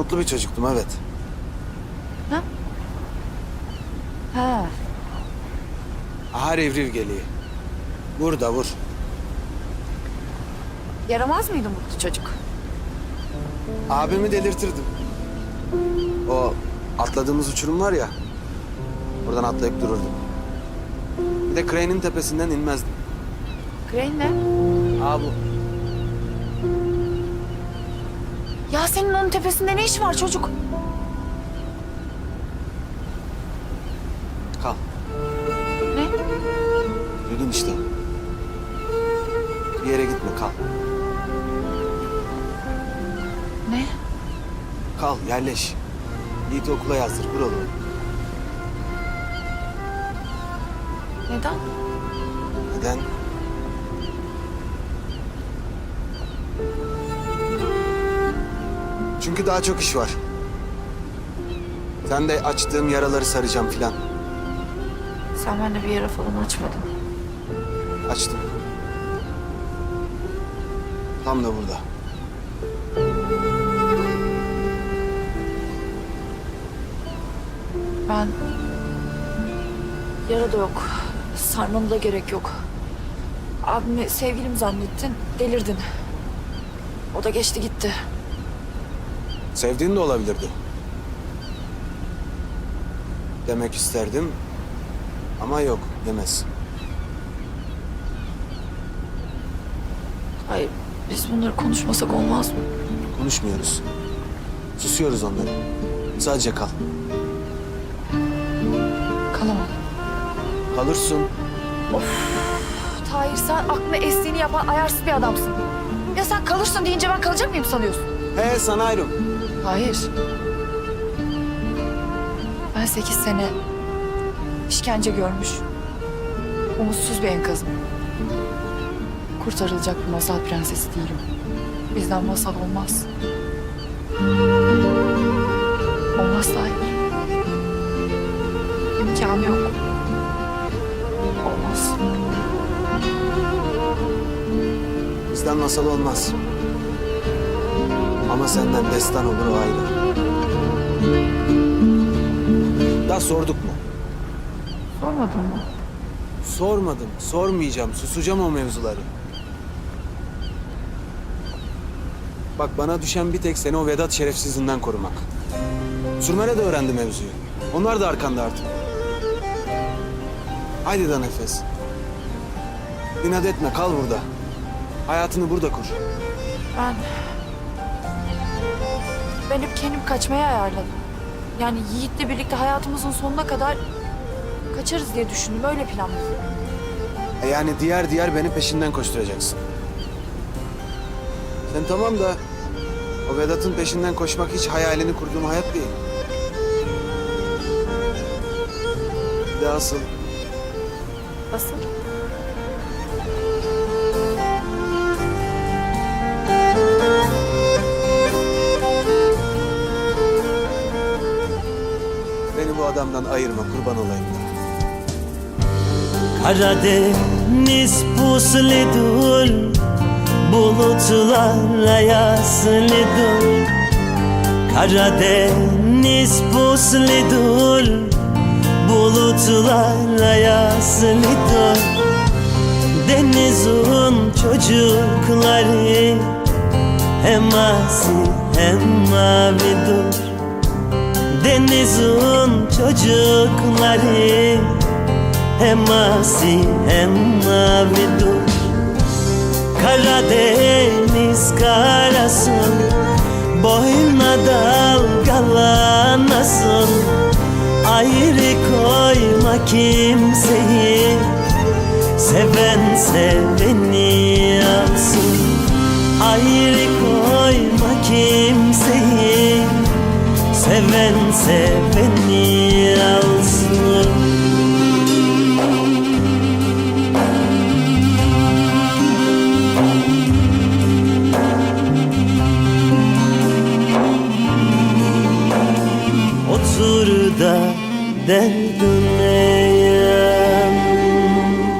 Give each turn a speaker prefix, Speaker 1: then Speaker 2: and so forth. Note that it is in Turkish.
Speaker 1: Mutlu bir çocuktum evet.
Speaker 2: Ha.
Speaker 1: Aha revriv geliyor. Vur da vur.
Speaker 2: Yaramaz mıydı mutlu çocuk?
Speaker 1: Abimi delirtirdim. O atladığımız uçurum var ya. Buradan atlayıp dururdum. Bir de Crane'in tepesinden inmezdim.
Speaker 2: Crane ne?
Speaker 1: Aa bu.
Speaker 2: Ya senin onun tepesinde ne iş var çocuk?
Speaker 1: Kal.
Speaker 2: Ne?
Speaker 1: Duydun işte. Bir yere gitme kal.
Speaker 2: Ne?
Speaker 1: Kal yerleş. Yiğit'i okula yazdır oğlum.
Speaker 2: Neden?
Speaker 1: Neden? Çünkü daha çok iş var. Sen de açtığım yaraları saracağım filan.
Speaker 2: Sen bende bir yere falan açmadın.
Speaker 1: Açtım. Tam da burada.
Speaker 2: Ben... Yara da yok. Sarmana da gerek yok. Abimi sevgilim zannettin, delirdin. O da geçti gitti.
Speaker 1: Sevdiğin de olabilirdi. Demek isterdim ama yok demez.
Speaker 2: Hayır, biz bunları konuşmasak olmaz mı?
Speaker 1: Konuşmuyoruz. Susuyoruz onları. Sadece kal.
Speaker 2: Kalamam.
Speaker 1: Kalırsın.
Speaker 2: Tahir sen aklına estiğini yapan ayarsız bir adamsın. Ya sen kalırsın deyince ben kalacak mıyım sanıyorsun?
Speaker 1: He sana ayrım.
Speaker 2: Hayır. Ben sekiz sene işkence görmüş, umutsuz bir enkazım. Kurtarılacak bir masal prensesi değilim. Bizden masal olmaz. Olmaz Tahir. İmkanı yok. Olmaz.
Speaker 1: Bizden masal olmaz. Ama senden destan olur o ayrı. Daha sorduk mu?
Speaker 2: Sormadın mı?
Speaker 1: Sormadım, sormayacağım. Susacağım o mevzuları. Bak bana düşen bir tek seni o Vedat şerefsizinden korumak. Sürmene de öğrendi mevzuyu. Onlar da arkanda artık. Haydi da nefes. İnat etme, kal burada. Hayatını burada kur.
Speaker 2: Ben... Ben hep kendim kaçmaya ayarladım. Yani Yiğit'le birlikte hayatımızın sonuna kadar kaçarız diye düşündüm. Öyle planladım.
Speaker 1: E yani diğer diğer beni peşinden koşturacaksın. Sen tamam da o Vedat'ın peşinden koşmak hiç hayalini kurduğum hayat değil. Bir de asıl
Speaker 2: Nasıl?
Speaker 1: Adamdan ayırma kurban olayım da.
Speaker 3: Karadeniz pusludur Bulutlarla yaslıdır Karadeniz pusludur Bulutlarla yaslıdır Denizin çocukları Hem asi hem mavidir Denizin çocukları. Hem asi hem mavidir Karadeniz karasın. Boyuna dalgalanasın Ayrı koyma kimseyi. Seven seveni alsın Ayrı Seven seveni alsın. Otur da derdine